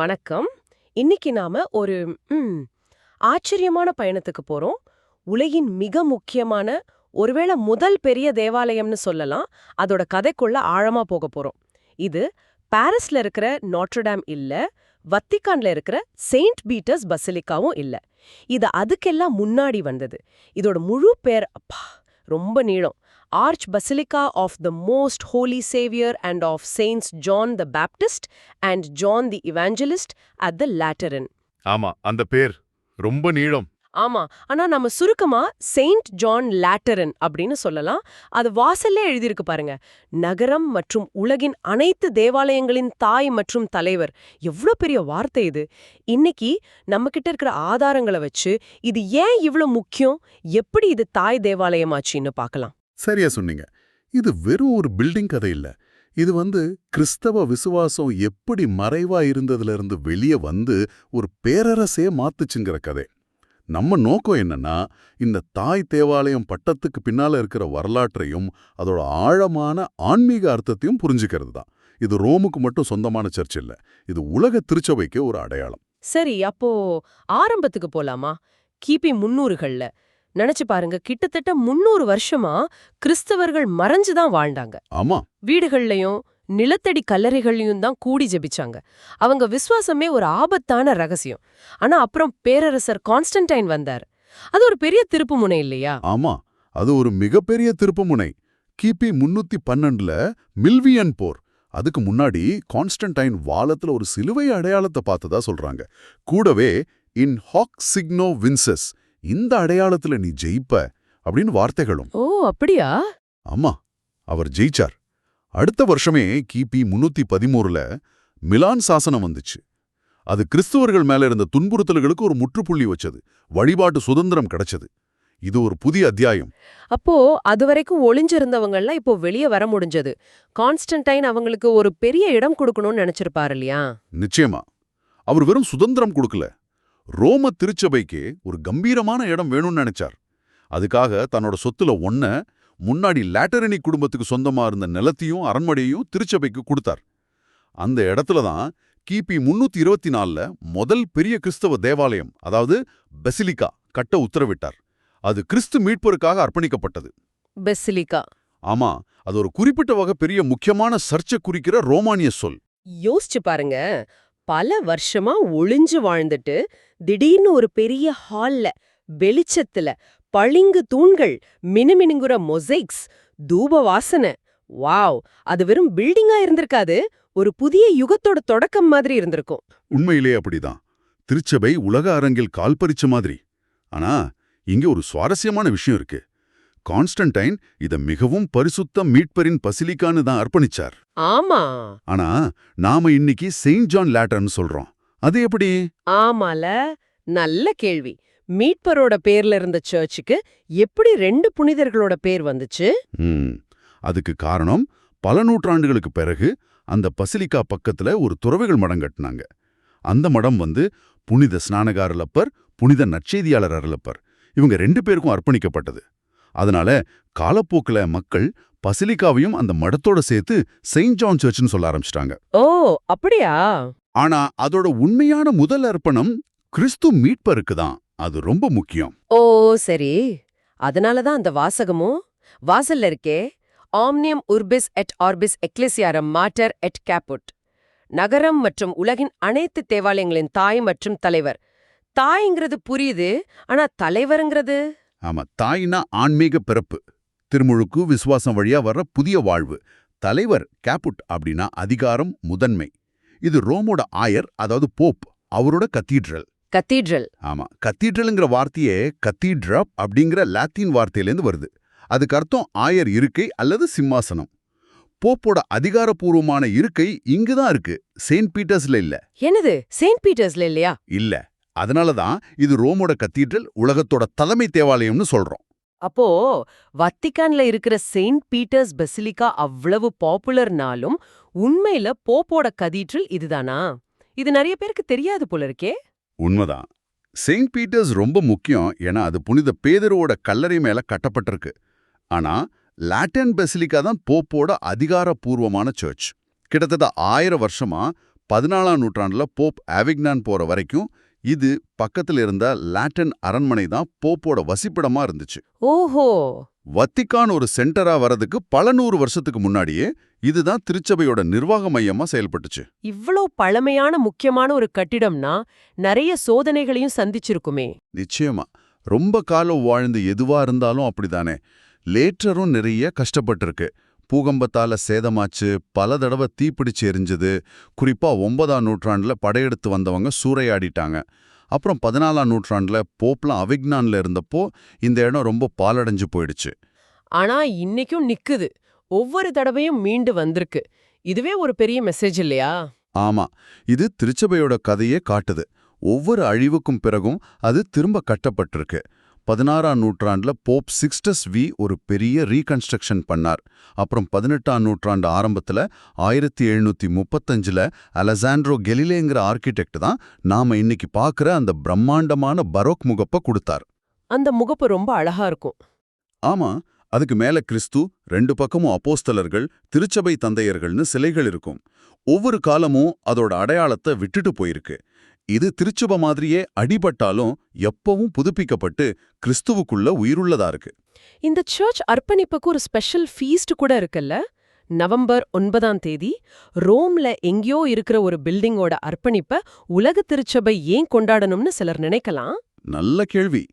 வணக்கம். இன்னைக்கு நாம ஒரு ஆச்சரியமான பயணத்துக்கு போறோம். உலகின் மிக முக்கியமான ஒருவேளை முதல் பெரிய தேவாலயம்னு சொல்லலாம். அதோட கதைக்குள்ள ஆழமா போக போறோம். இது பாரிஸ்ல இருக்கிற நாட்ரடாம் இல்ல வத்திக்கான்ல இருக்கிற செயின்ட் பீட்டர்ஸ் பசிலிக்காவும் இல்ல. இது அதுக்கெல்லாம் முன்னாடி வந்தது. இதோட முழு பேர் அப்பா ரொம்ப நீளம். Arch basilica of the most holy Saviour and of saints John the Baptist and John the Evangelist at the Lateran ஆமா அந்த பேர். ரொம்ப நீளம். ஆமா ஆனா நம்ம சுருக்கமா செயின்ட் ஜான் லேட்டரன் அப்படின்னு சொல்லலாம். அது வாசல்லே எழுதியிருக்கு பாருங்க. நகரம் மற்றும் உலகின் அனைத்து தேவாலயங்களின் தாய் மற்றும் தலைவர். எவ்வளோ பெரிய வார்த்தை இது. இன்னைக்கு நம்ம கிட்ட இருக்கிற ஆதாரங்களை வச்சு இது ஏன் இவ்ளோ முக்கியம்? எப்படி இது தாய் தேவாலயமாச்சின்னு பார்க்கலாம். சரியா சொன்னீங்க. இது வெறும் ஒரு பில்டிங் கதை இல்ல. இது வந்து கிறிஸ்தவ விசுவாசம் எப்படி மறைவா இருந்ததுல இருந்து வெளியே வந்து ஒரு பேரரசே மாத்துச்சுங்கிற கதை. நம்ம நோக்கம் என்னன்னா இந்த தாய் தேவாலயம் பட்டத்துக்கு பின்னால இருக்கிற வரலாற்றையும் அதோட ஆழமான ஆன்மீக அர்த்தத்தையும் புரிஞ்சுக்கிறது தான். இது ரோமுக்கு மட்டும் சொந்தமான சர்ச் இல்ல. இது உலக திருச்சபைக்கு ஒரு அடையாளம். சரி அப்போ ஆரம்பத்துக்கு போலாமா? கிபி முன்னூறுகள்ல நினைச்சு பாருங்க கிட்டத்தட்ட முன்னூறு வருஷமா கிறிஸ்தவர்கள் மறைஞ்சு தான் வாழ்ந்தாங்க. ஆமா. வீடுகள்லயும் நிலத்தடி கல்லறைகள்லயும் தான் கூடி ஜெபிச்சாங்க. அவங்க விசுவாசமே ஒரு ஆபத்தான ரகசியம். ஆனா அப்புறம் பேரரசர் கான்ஸ்டன்டைன் வந்தார். அது ஒரு பெரிய திருப்பு முனை இல்லையா? ஆமா அது ஒரு மிகப்பெரிய திருப்புமுனை கிபி முன்னூத்தி பன்னெண்டுல மில்வியன் போர். அதுக்கு முன்னாடி கான்ஸ்டன்டைன் வாலத்துல ஒரு சிலுவை அடையாளத்தை பார்த்ததா சொல்றாங்க. கூடவே இன் ஹாக் சிக்னோ வின்சஸ் இந்த அடையாளத்துல நீ ஜெயிப்ப அப்படின்னு வார்த்தைகளும். ஓ அப்படியா? ஆமா அவர் ஜெயிச்சார். அடுத்த வருஷமே கிபி முன்னூத்தி பதிமூறுல மிலான் சாசனம் வந்துச்சு. அது கிறிஸ்துவர்கள் மேல இருந்த துன்புறுத்தல்களுக்கு ஒரு முற்றுப்புள்ளி வச்சது. வழிபாட்டு சுதந்திரம் கிடைச்சது. இது ஒரு புதிய அத்தியாயம். அப்போ அது வரைக்கும் ஒளிஞ்சிருந்தவங்கலாம் இப்போ வெளியே வர முடிஞ்சது. கான்ஸ்டன்டைன் அவங்களுக்கு ஒரு பெரிய இடம் கொடுக்கணும்னு நினைச்சிருப்பாரு இல்லையா? நிச்சயமா. அவர் வெறும் சுதந்திரம் கொடுக்கல. ரோம திருச்சபைக்கு ஒரு கம்பீரமான இடம் வேணும்னு நினைச்சார். அதுக்காக தன்னோட சொத்துல ஒன்ன முன்னாடி லேட்டரணி குடும்பத்துக்கு சொந்தமா இருந்த நிலத்தையும் அரண்மனையையும் திருச்சபைக்கு கொடுத்தார். அந்த இடத்துல தான் கிபி முன்னூத்தி இருபத்தி நாலுல முதல் பெரிய கிறிஸ்தவ தேவாலயம் அதாவது பெசிலிக்கா கட்ட உத்தரவிட்டார். அது கிறிஸ்து மீட்பருக்காக அர்ப்பணிக்கப்பட்டது. பெசிலிகா ஆமா அது ஒரு குறிப்பிட்ட வகை பெரிய முக்கியமான சர்ச்சை குறிக்கிற ரோமானிய சொல். யோசிச்சு பாருங்க பல வருஷமா ஒளிஞ்சு வாழ்ந்துட்டு திடீர்னு ஒரு பெரிய ஹால்ல வெளிச்சத்துல பளிங்கு தூண்கள் மினுமினுங்குற மொசைக்ஸ் தூப வாசனை. வாவ்! அது வெறும் பில்டிங்கா இருந்திருக்காது ஒரு புதிய யுகத்தோட தொடக்கம் மாதிரி இருந்திருக்கும். உண்மையிலே அப்படிதான். திருச்சபை உலக அரங்கில் கால்பறிச்ச மாதிரி. ஆனா இங்க ஒரு சுவாரஸ்யமான விஷயம் இருக்கு. கான்ஸ்டன்டைன் இத மிகவும் பரிசுத்த மீட்பரின் பசிலிக்கான்னு தான் அர்ப்பணிச்சார். ஆமா. ஆனா நாம இன்னைக்கு செயின்ட் ஜான் லேட்டர்னு சொல்றோம். அது எப்படி? ஆமால. நல்ல கேள்வி. மீட்பரோட பேர்ல இருந்த சர்ச்சுக்கு எப்படி ரெண்டு புனிதர்களோட பேர் வந்துச்சு? அதுக்கு காரணம் பல நூற்றாண்டுகளுக்கு பிறகு அந்த பசிலிக்கா பக்கத்துல ஒரு துறவிகள் மடம் கட்டினாங்க. அந்த மடம் வந்து புனித ஸ்நானகார அருளப்பர் புனித நற்செய்தியாளர் அருளப்பர். இவங்க ரெண்டு பேருக்கும் அர்ப்பணிக்கப்பட்டது. அதனால காலப்போக்குல மக்கள் பசிலிக்காவையும் அந்த மடத்தோட சேர்த்து செயின்ட் ஜான் சர்ச்னு சொல்ல ஆரம்பிச்சிட்டாங்க. ஓ அப்படியா? ஆனா அதோட உண்மையான முதல் அர்ப்பணம் கிறிஸ்து மீட்பருக்கு தான் அது ரொம்ப முக்கியம். ஓ சரி. அதனாலதான் அந்த வாசகமும் வாசல்ல இருக்கே ஆம்னியம் உர்பிஸ் எட் ஆர்பிஸ் எக்லெசியாரம் மாட்டர் எட் கேப்புட். நகரம் மற்றும் உலகின் அனைத்து தேவாலயங்களின் தாய் மற்றும் தலைவர். தாய்ங்கிறது புரியுது ஆனா தலைவருங்கிறது? ஆமா தாய்னா ஆன்மீக பிறப்பு. திருமுழுக்கு விசுவாசம் வழியா வர்ற புதிய வாழ்வு. தலைவர் கேப்புட் அப்படின்னா அதிகாரம் முதன்மை. இது ரோமோட ஆயர் அதாவது போப் அவரோட கத்தீட்ரல். கத்தீட்ரல். ஆமா கத்தீட்ரலுங்கிற வார்த்தையே கத்தீட்ரா அப்படிங்கிற லாத்தீன் வார்த்தையிலேருந்து வருது. அதுக்கு அர்த்தம் ஆயர் இருக்கை அல்லது சிம்மாசனம். போப்போட அதிகாரப்பூர்வமான இருக்கை இங்குதான் இருக்கு. செயின்ட் பீட்டர்ஸ்ல இல்ல. என்னது? செயின்ட் பீட்டர்ஸ்ல இல்லையா? இல்ல. அதனால தான் இது ரோமோட கத்தீட்ரல் உலகத்தோட தலைமை தேவாலயம்னு சொல்றோம். அப்போ வத்திக்கான்ல இருக்கிற செயின்ட் பீட்டர்ஸ் பெசிலிக்கா அவ்வளவு பாப்புலர்னாலும் உண்மையில போப்போட கதீட்ரல் இதுதானா? இது நிறைய பேருக்கு தெரியாது போல இருக்கே. உண்மைதான். செயின்ட் பீட்டர்ஸ் ரொம்ப முக்கியம் ஏன்னா அது புனித பேதரோட கல்லறை மேல கட்டப்பட்டிருக்கு. ஆனா லாட்டன் பெசிலிக்கா தான் போப்போட அதிகாரப்பூர்வமான சர்ச். கிட்டத்தட்ட ஆயிரம் வருஷமா பதினாலாம் நூற்றாண்டுல போப் ஆவிக்னான் போற வரைக்கும் இது பக்கத்துல இருந்த லாட்டன் அரண்மனை தான் போப்போட வசிப்பிடமா இருந்துச்சு. ஓஹோ! வத்திக்கான் ஒரு சென்டரா வரதுக்கு பல நூறு வருஷத்துக்கு முன்னாடியே இதுதான் திருச்சபையோட நிர்வாக மையமா செயல்பட்டுச்சு. இவ்ளோ பழமையான முக்கியமான ஒரு கட்டிடம்னா நிறைய சோதனைகளையும் சந்திச்சிருக்குமே. நிச்சயமா. ரொம்ப காலம் வாழ்ந்து எதுவா இருந்தாலும் அப்படிதானே. லேட்டரும் நிறைய கஷ்டப்பட்டிருக்கு. பூகம்பத்தால சேதமாச்சு பல தடவை தீப்பிடிச்சு எரிஞ்சது. குறிப்பா ஒன்பதாம் நூற்றாண்டுல படையெடுத்து வந்தவங்க சூறையாடிட்டாங்க. அப்புறம் பதினாலாம் நூற்றாண்டுல போப்லாம் அவிக்னான்ல இருந்தப்போ இந்த இடம் ரொம்ப பாலடைஞ்சு போயிடுச்சு. ஆனா இன்னைக்கும் நிக்குது. ஒவ்வொரு தடவையும் மீண்டு வந்திருக்கு. இதுவே ஒரு பெரிய மெசேஜ் இல்லையா? ஆமா. இது திருச்சபையோட கதையே காட்டுது. ஒவ்வொரு அழிவுக்கும் பிறகும் அது திரும்ப கட்டப்பட்டிருக்கு. பதினாறாம் நூற்றாண்டுல போப் சிக்ஸ்டஸ் வி ஒரு பெரிய ரீகன்ஸ்ட்ரக்ஷன் பண்ணார். அப்புறம் பதினெட்டாம் நூற்றாண்டு ஆரம்பத்துல ஆயிரத்தி எழுநூத்தி முப்பத்தஞ்சுல அலெசாண்ட்ரோ கெலிலேங்கிற ஆர்கிடெக்ட் தான் நாம இன்னைக்கு பார்க்குற அந்த பிரம்மாண்டமான பரோக் முகப்ப கொடுத்தார். அந்த முகப்பு ரொம்ப அழகா இருக்கும். ஆமா அதுக்கு மேல கிறிஸ்து ரெண்டு பக்கமும் அப்போஸ்தலர்கள் திருச்சபை தந்தையர்கள்னு சிலைகள் இருக்கும். ஒவ்வொரு காலமும் அதோட அடையாளத்தை விட்டுட்டு போயிருக்கு. இது திருச்சபை மாதிரியே அடிபட்டாலும் எப்பவும் புதுப்பிக்கப்பட்டு கிறிஸ்துவுக்குள்ள உயிருள்ளதா இருக்கு. இந்த சர்ச் அர்ப்பணிப்புக்கு ஒரு ஸ்பெஷல் ஃபீஸ்ட் கூட இருக்குல்ல? நவம்பர் ஒன்பதாம் தேதி ரோம்ல எங்கேயோ இருக்கிற ஒரு பில்டிங்கோட அர்ப்பணிப்ப உலக திருச்சபை ஏன் கொண்டாடணும்னு சிலர் நினைக்கலாம்? நல்ல கேள்வி.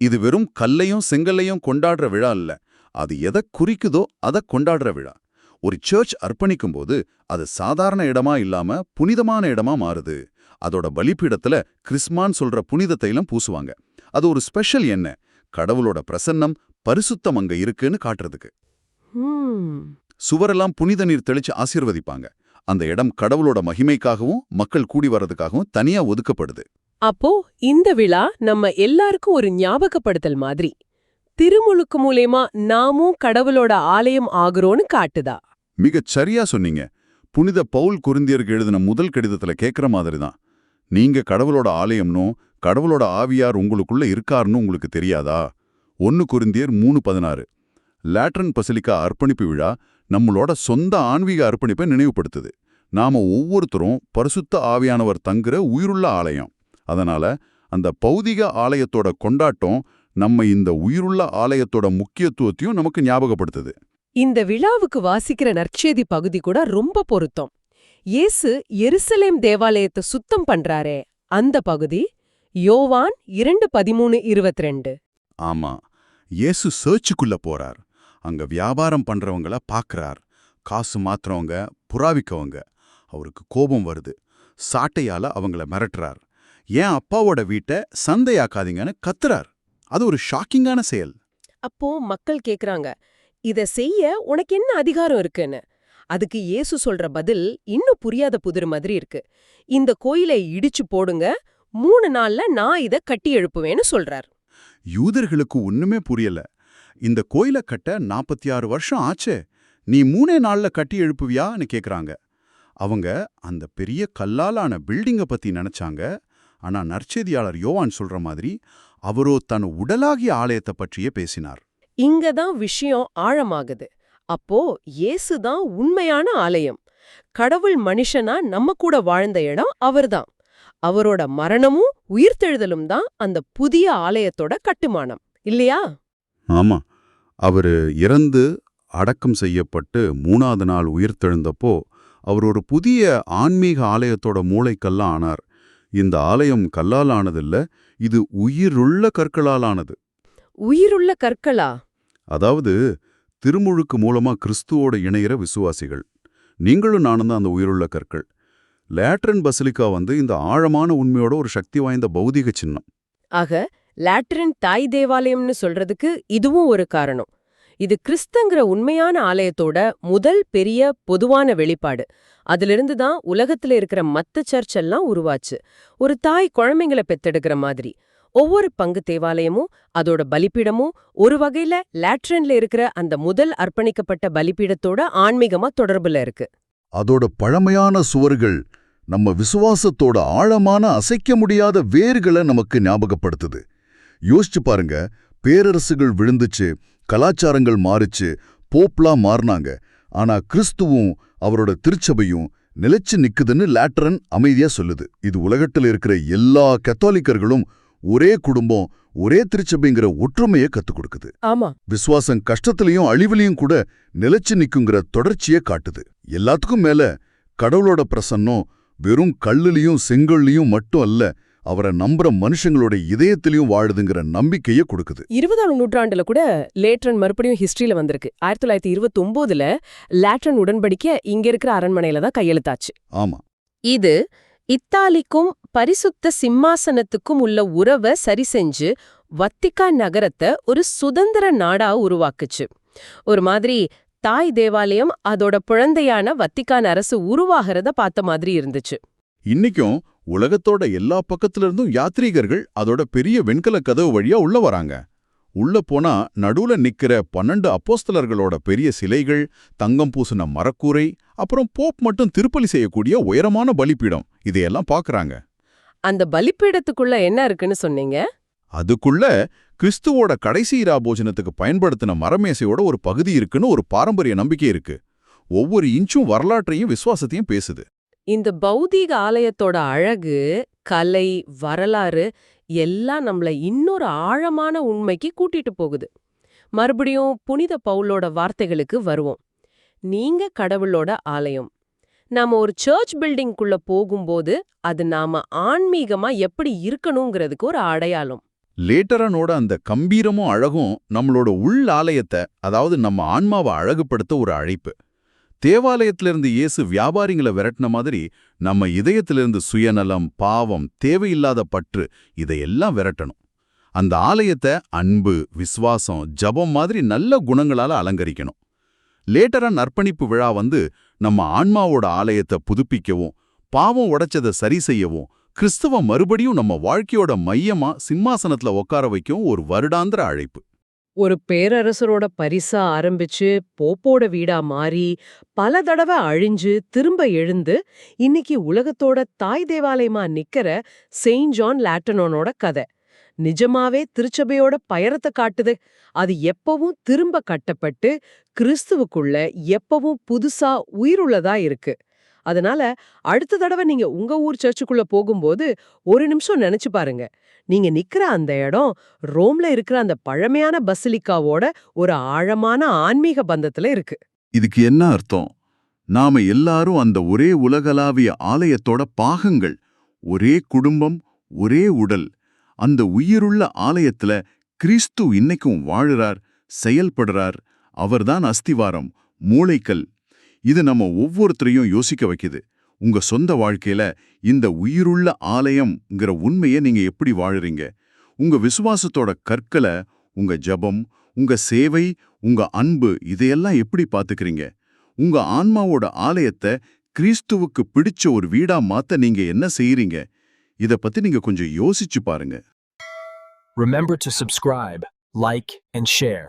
இது வெறும் கல்லையும் செங்கல்லையும் கொண்டாடுற விழா இல்ல அது எதை குறிக்குதோ அதை கொண்டாடுற விழா. ஒரு சர்ச் அர்ப்பணிக்கும் போது அது சாதாரண இடமா இல்லாம புனிதமான இடமா மாறுது. அதோட பலிபீடத்துல கிறிஸ்மான் சொல்ற புனித தைலம் பூசுவாங்க. அது ஒரு ஸ்பெஷல் என்ன கடவுளோட பிரசன்னம் பரிசுத்தம் அங்க இருக்குன்னு காட்டுறதுக்கு. சுவரெல்லாம் புனித நீர் தெளிச்சு ஆசீர்வதிப்பாங்க. அந்த இடம் கடவுளோட மகிமைக்காகவும் மக்கள் கூடி வர்றதுக்காகவும் தனியா ஒதுக்கப்படுது. அப்போ இந்த விழா நம்ம எல்லாருக்கும் ஒரு ஞாபகப்படுத்தல் மாதிரி. திருமுழுக்கு மூலயமா நாமும் கடவுளோட ஆலயம் ஆகுறோன்னு காட்டுதா? மிகச் சரியா சொன்னீங்க. புனித பவுல் குருந்தியருக்கு எழுதின முதல் கடிதத்துல கேக்குற மாதிரி தான் நீங்க கடவுளோட ஆலயம்னும் கடவுளோட ஆவியார் உங்களுக்குள்ள இருக்காருன்னு உங்களுக்கு தெரியாதா? ஒன்று குருந்தியர் மூணு பதினாறு. லேட்ரன் பசிலிக்கா அர்ப்பணிப்பு விழா நம்மளோட சொந்த ஆன்மீக அர்ப்பணிப்பை நினைவுபடுத்துது. நாம ஒவ்வொருத்தரும் பரிசுத்த ஆவியானவர் தங்குற உயிருள்ள ஆலயம். அதனால அந்த பௌதிக ஆலயத்தோட கொண்டாட்டம் நம்ம இந்த உயிருள்ள ஆலயத்தோட முக்கியத்துவத்தையும் நமக்கு ஞாபகப்படுத்துது. இந்த விழாவுக்கு வாசிக்கிற நற்செய்தி பகுதி கூட ரொம்ப பொருத்தம். இயேசு எருசலேம் தேவாலயத்தை சுத்தம் பண்றாரே. அந்த பகுதி யோவான் இரண்டு பதிமூணு இருபத்தி ரெண்டு ஆமா இயேசு சர்ச்சுக்குள்ள போறார். அங்க வியாபாரம் பண்றவங்கள பார்க்கறார் காசு மாத்துறவங்க புறாவிக்கவங்க. அவருக்கு கோபம் வருது. சாட்டையால அவங்கள மிரட்டுறார். ஏன் அப்பாவோட வீட்டை சந்தையாக்காதீங்கன்னு கத்துறார். அது ஒரு ஷாக்கிங்கான செயல். அப்போ மக்கள் கேக்குறாங்க இத செய்ய உனக்கு என்ன அதிகாரம் இருக்குன்னு? அதுக்கு இயேசு சொல்ற பதில் இன்னும் புரியாத புதிர் மாதிரி இருக்கு. இந்த கோயிலை இடிச்சு போடுங்க மூணு நாள்ல நான் இத கட்டி எழுப்புவேன்னு சொல்றார். யூதர்களுக்கு ஒண்ணுமே புரியல. இந்த கோயிலை கட்ட நாற்பத்தி ஆறு வருஷம் ஆச்சே நீ மூணே நாள்ல கட்டி எழுப்புவியான்னு கேக்குறாங்க. அவங்க அந்த பெரிய கல்லாலான பில்டிங்க பத்தி நினைச்சாங்க. ஆனா நற்செய்தியாளர் யோவான் சொல்ற மாதிரி அவரோ தன் உடலாகிய ஆலயத்தை பற்றியே பேசினார். இங்க தான் விஷயம் ஆழமாகுது. அப்போ இயேசு தான் உண்மையான ஆலயம். கடவுள் மனுஷனா நம்ம கூட வாழ்ந்த இடம் அவர்தான். அவரோட மரணமும் உயிர்த்தெழுதலும் தான் அந்த புதிய ஆலயத்தோட கட்டுமானம். இல்லையா? ஆமா. அவரு இறந்து அடக்கம் செய்யப்பட்டு மூணாவது நாள் உயிர்த்தெழுந்தப்போ அவர் ஒரு புதிய ஆன்மீக ஆலயத்தோட மூளைக்கல்லாம் ஆனார். இந்த ஆலயம் கல்லால் ஆனதில்ல இது உயிருள்ள கற்களால் ஆனது. உயிருள்ள கற்களா? அதாவது திருமுழுக்கு மூலமா கிறிஸ்துவோட இணையிற விசுவாசிகள். நீங்களும் நானும் தான் அந்த உயிருள்ள கற்கள். லேட்ரன் பசிலிக்கா வந்து இந்த ஆழமான உண்மையோட ஒரு சக்தி வாய்ந்த பௌதிக சின்னம். ஆக லேட்ரன் தாய் தேவாலயம்னு சொல்றதுக்கு இதுவும் ஒரு காரணம். இது கிறிஸ்தங்கிற உண்மையான ஆலயத்தோட முதல் பெரிய பொதுவான வெளிப்பாடு. அதிலிருந்து தான் உலகத்துல இருக்கிற மத்த சர்ச் எல்லாம் உருவாச்சு. ஒரு தாய் குழந்தைங்களை பெத்தெடுக்கிற மாதிரி. ஒவ்வொரு பங்கு தேவாலயமும் அதோட பலிப்பீடமும் ஒரு வகையில லேட்ரின்ல இருக்கிற அந்த முதல் அர்ப்பணிக்கப்பட்ட பலிப்பீடத்தோட ஆன்மீகமா தொடர்புல இருக்கு. அதோட பழமையான சுவர்கள் நம்ம விசுவாசத்தோட ஆழமான அசைக்க முடியாத வேர்களை நமக்கு ஞாபகப்படுத்துது. யோசிச்சு பாருங்க பேரரசுகள் விழுந்துச்சு கலாச்சாரங்கள் மாறுச்சு போப்லாம் மாறினாங்க ஆனா கிறிஸ்துவும் அவரோட திருச்சபையும் நிலைச்சு நிக்குதுன்னு லேட்டரன் அமைதியா சொல்லுது. இது உலகத்துல இருக்கிற எல்லா கத்தோலிக்கர்களும் ஒரே குடும்பம் ஒரே திருச்சபைங்கிற ஒற்றுமையை கத்துக் கொடுக்குது. ஆமா. விசுவாசம் கஷ்டத்திலையும் அழிவிலையும் கூட நிலைச்சு நிக்குங்கிற தொடர்ச்சியை காட்டுது. எல்லாத்துக்கும் மேல கடவுளோட பிரசன்னம் வெறும் கல்லுலயும் செங்கல்லையும் மட்டும் அல்ல அவரை நம்புற மனுஷங்களோட இதயத்திலையும் வாழுதுங்கிற நம்பிக்கையை கொடுக்குது. இருபதாம் நூற்றாண்டுல கூட லேட்ரன் மறுபடியும் ஹிஸ்டரியில வந்திருக்கு. ஆயிரத்தி தொள்ளாயிரத்தி இருபத்தி ஒன்பதுல லேட்ரன் உடன்படிக்கை இங்க இருக்கிற அரண்மனையில தான் கையெழுத்தாச்சு. ஆமா. இது இத்தாலிக்கும் பரிசுத்த சிம்மாசனத்துக்கும் உள்ள உறவை சரி செஞ்சு வத்திக்கான் நகரத்தை ஒரு சுதந்திர நாடா உருவாக்குச்சு. ஒரு மாதிரி தாய் தேவாலயம் அதோட குழந்தையான வத்திக்கான் அரசு உருவாகிறத பார்த்த மாதிரி இருந்துச்சு. இன்னைக்கும் உலகத்தோட எல்லா பக்கத்துல இருந்தும் யாத்ரீகர்கள் அதோட பெரிய வெண்கல கதவு வழியா உள்ள வராங்க. உள்ள போனா நடுவுல நிக்கிற பன்னெண்டு அப்போஸ்தலர்களோட பெரிய சிலைகள் தங்கம் பூசின மரக்கூரை அப்புறம் போப் மட்டும் திருப்பலி செய்யக்கூடிய உயரமான பலிப்பீடம் இதையெல்லாம் பாக்குறாங்க. அந்த பலிப்பீடத்துக்குள்ள என்ன இருக்குன்னு சொன்னீங்க? அதுக்குள்ள கிறிஸ்துவோட கடைசி இரா போஜனத்துக்கு பயன்படுத்தின மரமேசையோட ஒரு பகுதி இருக்குன்னு ஒரு பாரம்பரிய நம்பிக்கை இருக்கு. ஒவ்வொரு இன்ச்சும் வரலாற்றையும் விசுவாசத்தையும் பேசுது. இந்த பௌதீக ஆலயத்தோட அழகு கலை வரலாறு எல்லாம் நம்மள இன்னொரு ஆழமான உண்மைக்கு கூட்டிட்டு போகுது. மறுபடியும் புனித பவுலோட வார்த்தைகளுக்கு வருவோம். நீங்க கடவுளோட ஆலயம். நாம ஒரு சர்ச் பில்டிங்குள்ள போகும்போது அது நாம ஆன்மீகமா எப்படி இருக்கணுங்கிறதுக்கு ஒரு அடையாளம். லேட்டரனோட அந்த கம்பீரமும் அழகும் நம்மளோட உள் ஆலயத்தை அதாவது நம்ம ஆன்மாவை அழகுபடுத்த ஒரு அழைப்பு. தேவாலயத்திலிருந்து இயேசு வியாபாரிங்களை விரட்டின மாதிரி நம்ம இதயத்திலிருந்து சுயநலம் பாவம் தேவையில்லாத பற்று இதையெல்லாம் விரட்டணும். அந்த ஆலயத்தை அன்பு விசுவாசம் ஜபம் மாதிரி நல்ல குணங்களால அலங்கரிக்கணும். லேட்டரா நற்பணிப்பு விழா வந்து நம்ம ஆன்மாவோட ஆலயத்தை புதுப்பிக்கவும் பாவம் உடைச்சதை சரி செய்யவும் கிறிஸ்தவ மறுபடியும் நம்ம வாழ்க்கையோட மையமா சிம்மாசனத்துல உட்கார வைக்கவும் ஒரு வருடாந்திர அழைப்பு. ஒரு பேரரசரோட பரிசா ஆரம்பிச்சு போப்போட வீடா மாறி பல தடவை அழிஞ்சு திரும்ப எழுந்து இன்னைக்கு உலகத்தோட தாய் தேவாலயமா நிக்கிற செயின்ட் ஜான் லேட்டனோனோட கதை. நிஜமாவே திருச்சபையோட பயரத்தை காட்டுது. அது எப்பவும் திரும்ப கட்டப்பட்டு கிறிஸ்துவுக்குள்ள எப்பவும் புதுசா உயிருள்ளதா இருக்கு. அதனால அடுத்த தடவை நீங்க உங்க ஊர் சர்ச்சுக்குள்ள போகும்போது ஒரு நிமிஷம் நினைச்சு பாருங்க. நீங்க நிக்கிற அந்த இடம் ரோம்ல இருக்கிற அந்த பழமையான பசிலிக்காவோட ஒரு ஆழமான ஆன்மீக பந்தத்துல இருக்கு. இதுக்கு என்ன அர்த்தம்? நாம எல்லாரும் அந்த ஒரே உலகளாவிய ஆலயத்தோட பாகங்கள் ஒரே குடும்பம் ஒரே உடல். அந்த உயிருள்ள ஆலயத்துல கிறிஸ்து இன்னைக்கும் வாழுறார் செயல்படுறார் அவர்தான் அஸ்திவாரம் மூளைக்கல். இது நம்ம ஒவ்வொருத்தரையும் யோசிக்க வைக்குது. உங்க சொந்த வாழ்க்கையில இந்த உயிருள்ள ஆலயம்ங்கிற உண்மையை நீங்க எப்படி வாழுறீங்க? உங்க விசுவாசத்தோட கற்களை உங்க ஜபம் உங்க சேவை உங்க அன்பு இதையெல்லாம் எப்படி பாத்துக்கிறீங்க உங்க ஆன்மாவோட ஆலயத்தை கிறிஸ்துவுக்கு பிடிச்ச ஒரு வீடா மாத்த நீங்க என்ன செய்யறீங்க இதை பத்தி நீங்க கொஞ்சம் யோசிச்சு பாருங்க Remember to subscribe, like, and share.